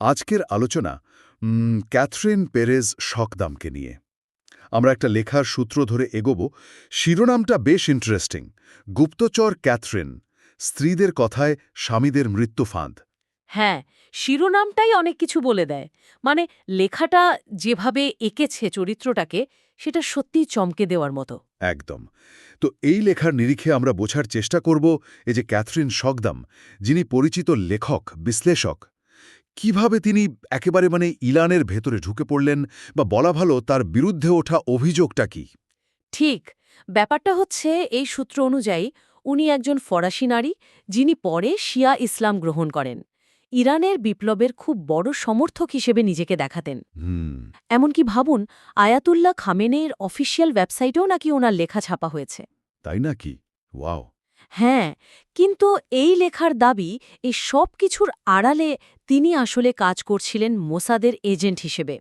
আজকের আলোচনা Catherine Perez শকদামকে নিয়ে। আমরা একটা লেখার সূত্র ধরে এগোব শিরোনামটা বেশ ইন্টারেস্টিং গুপ্তচর ক্যাথরিন স্ত্রীদের কথায় স্বামীদের মৃত্যু ফাঁদ। হ্যাঁ শিরোনামটাই অনেক কিছু বলে দেয়। মানে লেখাটা যেভাবে এঁকেছে চরিত্রটাকে সেটা সত্যিই চমকে দেওয়ার মতো। একদম। তো এই লেখার নিরিখে আমরা বোঝার চেষ্টা করব এই যে ক্যাথরিন শকদাম যিনি পরিচিত লেখক বিশ্লেষক কীভাবে তিনি একেবারে মানে ইলানের ভেতরে ঢুকে পড়লেন বা বলা ভালো তার বিরুদ্ধে ওঠা অভিযোগটা কি? ঠিক ব্যাপারটা হচ্ছে এই সূত্র অনুযায়ী উনি একজন ফরাসি নারী যিনি পরে শিয়া ইসলাম গ্রহণ করেন। ইরানের বিপ্লবের খুব বড় সমর্থক হিসেবে নিজেকে দেখাতেন। এমনকি ভাবুন আয়াতুল্লাহ খামেনের অফিসিয়াল ওয়েবসাইটেও নাকি ওনার লেখা ছাপা হয়েছে। তাই নাকি? ওয়াও। হ্যাঁ কিন্তু এই লেখার দাবি এই সব কিছুর আড়ালে তিনি আসলে কাজ করছিলেন মোসাদের এজেন্ট হিসেবে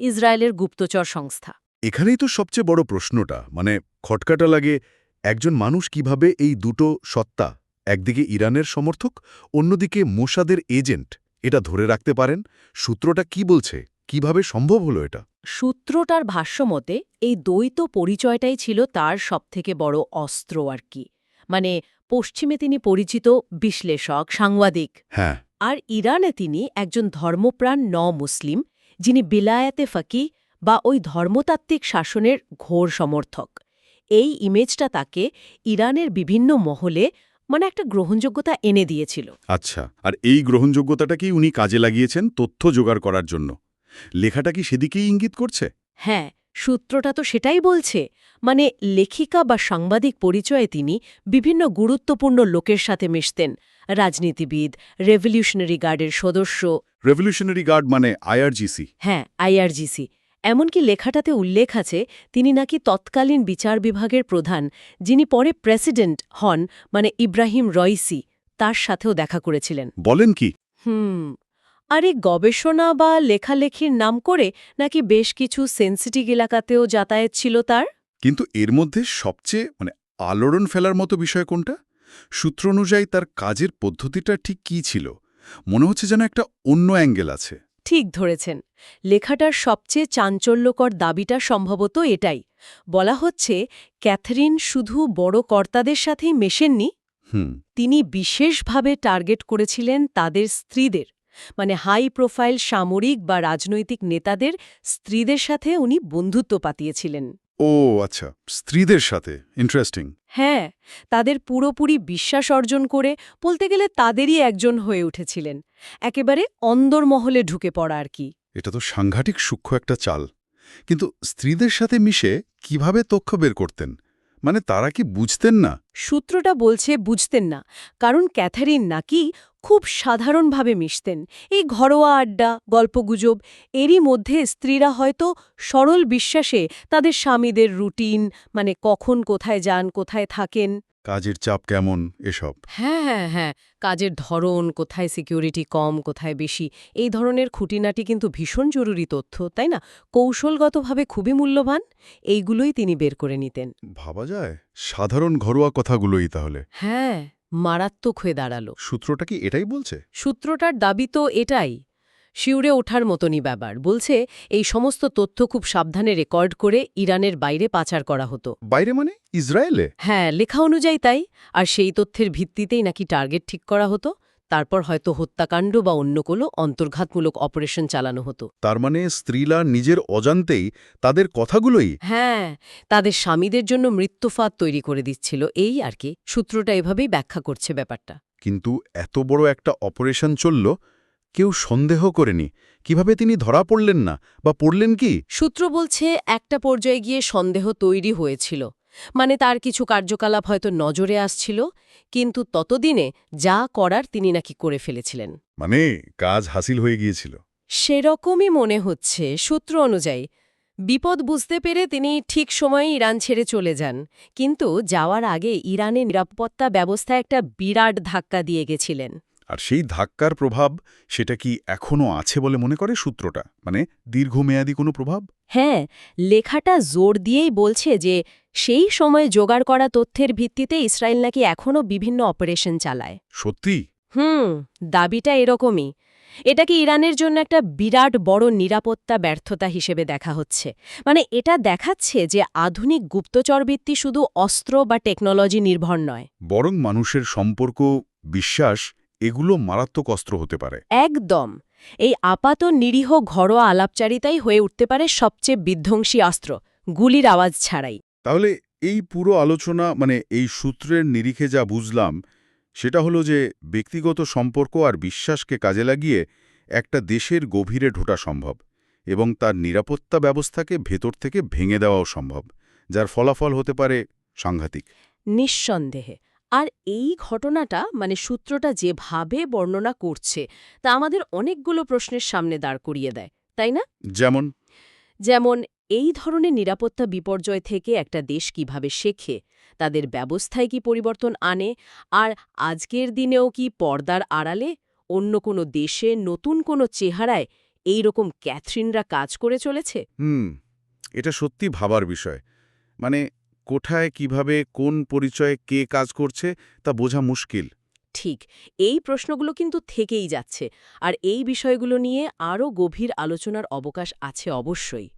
ইসরায়েলের গুপ্তচর সংস্থা। এখানেই তো সবচেয়ে বড় প্রশ্নটা মানে খটকাটা লাগে একজন মানুষ কীভাবে এই দুটো সত্তা একদিকে ইরানের সমর্থক অন্যদিকে মোসাদের এজেন্ট এটা ধরে রাখতে পারেন? সূত্রটা কি বলছে? কীভাবে সম্ভব হলো এটা? সূত্রটার ভাষ্যমতে এই দ্বৈত পরিচয়টাই ছিল তার সবথেকে বড় অস্ত্র আর কি। মানে পশ্চিমে তিনি পরিচিত বিশ্লেষক সাংবাদিক। হ্যাঁ। আর ইরানে তিনি একজন ধর্মপ্রাণ ন মুসলিম যিনি বিলায়াতে ফাকি বা ওই ধর্মতাত্ত্বিক শাসনের ঘোর সমর্থক। এই ইমেজটা তাকে ইরানের বিভিন্ন মহলে মানে একটা গ্রহণযোগ্যতা এনে দিয়েছিল। আচ্ছা আর এই গ্রহণযোগ্যতাটাকেই উনি কাজে লাগিয়েছেন তথ্য জোগাড় করার জন্য। লেখাটা কি সেদিকেই ইঙ্গিত করছে? হ্যাঁ সূত্রটা তো সেটাই বলছে। মানে লেখিকা বা সাংবাদিক পরিচয়ে তিনি বিভিন্ন গুরুত্বপূর্ণ লোকের সাথে মিশতেন। রাজনীতিবিদ রেভলিউশনারি গার্ডের সদস্য। রেভলিউশনারি গার্ড মানে আইআরজিসি হ্যাঁ আইআরজিসি এমনকি লেখাটাতে উল্লেখ আছে তিনি নাকি তৎকালীন বিচার বিভাগের প্রধান যিনি পরে প্রেসিডেন্ট হন মানে ইব্রাহিম রইসি তার সাথেও দেখা করেছিলেন। বলেন কি? হুম আর এই গবেষণা বা লেখালেখির নাম করে নাকি বেশ কিছু সেন্সিটিভ এলাকাতেও যাতায়াত ছিল তার? কিন্তু এর মধ্যে সবচেয়ে মানে আলোড়ন ফেলার মতো বিষয় কোনটা? সূত্র অনুযায়ী তার কাজের পদ্ধতিটা ঠিক কী ছিল? মনে হচ্ছে যেন একটা অন্য অ্যাঙ্গেল আছে। ঠিক ধরেছেন। লেখাটার সবচেয়ে চাঞ্চল্যকর দাবিটা সম্ভবত এটাই। বলা হচ্ছে ক্যাথরিন শুধু বড় কর্তাদের সাথেই মেশেননি। হুম। তিনি বিশেষভাবে টার্গেট করেছিলেন তাদের স্ত্রীদের। মানে হাই প্রোফাইল সামরিক বা রাজনৈতিক নেতাদের স্ত্রীদের সাথে উনি বন্ধুত্ব পাতিয়েছিলেন। ও আচ্ছা স্ত্রীদের সাথে ইন্টারেস্টিং হ্যাঁ তাদের পুরোপুরি বিশ্বাস অর্জন করে বলতে গেলে তাদেরই একজন হয়ে উঠেছিলেন। একেবারে অন্দরমহলে ঢুকে পড়া আর কি। এটা তো সাংঘাতিক সূক্ষ্ম একটা চাল। কিন্তু স্ত্রীদের সাথে মিশে কীভাবে তথ্য বের করতেন? মানে তারা কি বুঝতেন না? সূত্রটা বলছে বুঝতেন না কারণ ক্যাথারিন নাকি খুব সাধারণভাবে মিশতেন। এই ঘরোয়া আড্ডা গল্পগুজব এরই মধ্যে স্ত্রীরা হয়তো সরল বিশ্বাসে তাদের স্বামীদের রুটিন মানে কখন কোথায় যান কোথায় থাকেন। কাজের চাপ কেমন এসব? হ্যাঁ হ্যাঁ হ্যাঁ। কাজের ধরন কোথায় সিকিউরিটি কম কোথায় বেশি এই ধরনের খুঁটিনাটি কিন্তু ভীষণ জরুরি তথ্য তাই না? কৌশলগতভাবে খুবই মূল্যবান এইগুলোই তিনি বের করে নিতেন। ভাবা যায়? সাধারণ ঘরোয়া কথাগুলোই তাহলে। হ্যাঁ। মারাত্মক হয়ে দাঁড়াল। সূত্রটা কি এটাই বলছে? সূত্রটার দাবি তো এটাই শিউরে ওঠার মতনই ব্যাপার। বলছে এই সমস্ত তথ্য খুব সাবধানে রেকর্ড করে ইরানের বাইরে পাচার করা হতো। বাইরে মানে? ইসরায়েলে? হ্যাঁ লেখা অনুযায়ী তাই আর সেই তথ্যের ভিত্তিতেই নাকি টার্গেট ঠিক করা হতো। তারপর হয়তো হত্যাকাণ্ড বা অন্য কোনো অন্তর্ঘাতমূলক অপারেশন চালানো হতো। তার মানে স্ত্রীলা নিজের অজান্তেই তাদের কথাগুলোই হ্যাঁ তাদের স্বামীদের জন্য মৃত্যুফাত তৈরি করে দিচ্ছিল। এই আর কি সূত্রটা এভাবেই ব্যাখ্যা করছে ব্যাপারটা। কিন্তু এত বড় একটা অপারেশন চলল কেউ সন্দেহ করেনি। কীভাবে তিনি ধরা পড়লেন না বা পড়লেন কি? সূত্র বলছে একটা পর্যায়ে গিয়ে সন্দেহ তৈরি হয়েছিল। মানে তার কিছু কার্যকলাপ হয়তো নজরে আসছিল কিন্তু ততদিনে যা করার তিনি নাকি করে ফেলেছিলেন। মানে কাজ হাসিল হয়ে গিয়েছিল। সেরকমই মনে হচ্ছে সূত্র অনুযায়ী। বিপদ বুঝতে পেরে তিনি ঠিক সময়ে ইরান ছেড়ে চলে যান কিন্তু যাওয়ার আগে ইরানের নিরাপত্তা ব্যবস্থা একটা বিরাট ধাক্কা দিয়ে গেছিলেন। আর সেই ধাক্কার প্রভাব সেটা কি এখনও আছে বলে মনে করে সূত্রটা? মানে দীর্ঘমেয়াদী কোনো প্রভাব? হ্যাঁ লেখাটা জোর দিয়েই বলছে যে সেই সময় জোগাড় করা তথ্যের ভিত্তিতে ইসরায়েল নাকি এখনও বিভিন্ন অপারেশন চালায়। সত্যি? হুম দাবিটা এরকমই। এটাকে ইরানের জন্য একটা বিরাট বড় নিরাপত্তা ব্যর্থতা হিসেবে দেখা হচ্ছে? মানে এটা দেখাচ্ছে যে আধুনিক গুপ্তচরবৃত্তি শুধু অস্ত্র বা টেকনোলজি নির্ভর নয়। বরং মানুষের সম্পর্ক বিশ্বাস এগুলো মারাত্মক অস্ত্র হতে পারে। একদম। এই আপাত নিরীহ ঘরোয়া আলাপচারিতাই হয়ে উঠতে পারে সবচেয়ে বিধ্বংসী অস্ত্র গুলির আওয়াজ ছাড়াই। তাহলে এই পুরো আলোচনা মানে এই সূত্রের নিরিখে যা বুঝলাম সেটা হলো যে ব্যক্তিগত সম্পর্ক আর বিশ্বাসকে কাজে লাগিয়ে একটা দেশের গভীরে ঢোটা সম্ভব এবং তার নিরাপত্তা ব্যবস্থাকে ভেতর থেকে ভেঙে দেওয়াও সম্ভব যার ফলাফল হতে পারে সাংঘাতিক। নিঃসন্দেহে। আর এই ঘটনাটা মানে সূত্রটা যেভাবে বর্ণনা করছে তা আমাদের অনেকগুলো প্রশ্নের সামনে দাঁড় করিয়ে দেয় তাই না? যেমন? যেমন এই ধরনের নিরাপত্তা বিপর্যয় থেকে একটা দেশ কীভাবে শেখে তাদের ব্যবস্থায় কি পরিবর্তন আনে আর আজকের দিনেও কি পর্দার আড়ালে অন্য কোনো দেশে নতুন কোনো চেহারায় এই রকম ক্যাথরিনরা কাজ করে চলেছে? হুম এটা সত্যি ভাবার বিষয়। মানে কোথায়, কীভাবে, কোন পরিচয়ে কে কাজ করছে, তা বোঝা মুশকিল। ঠিক, এই প্রশ্নগুলো কিন্তু থেকেই যাচ্ছে, আর এই বিষয়গুলো নিয়ে আরও গভীর আলোচনার অবকাশ আছে অবশ্যই।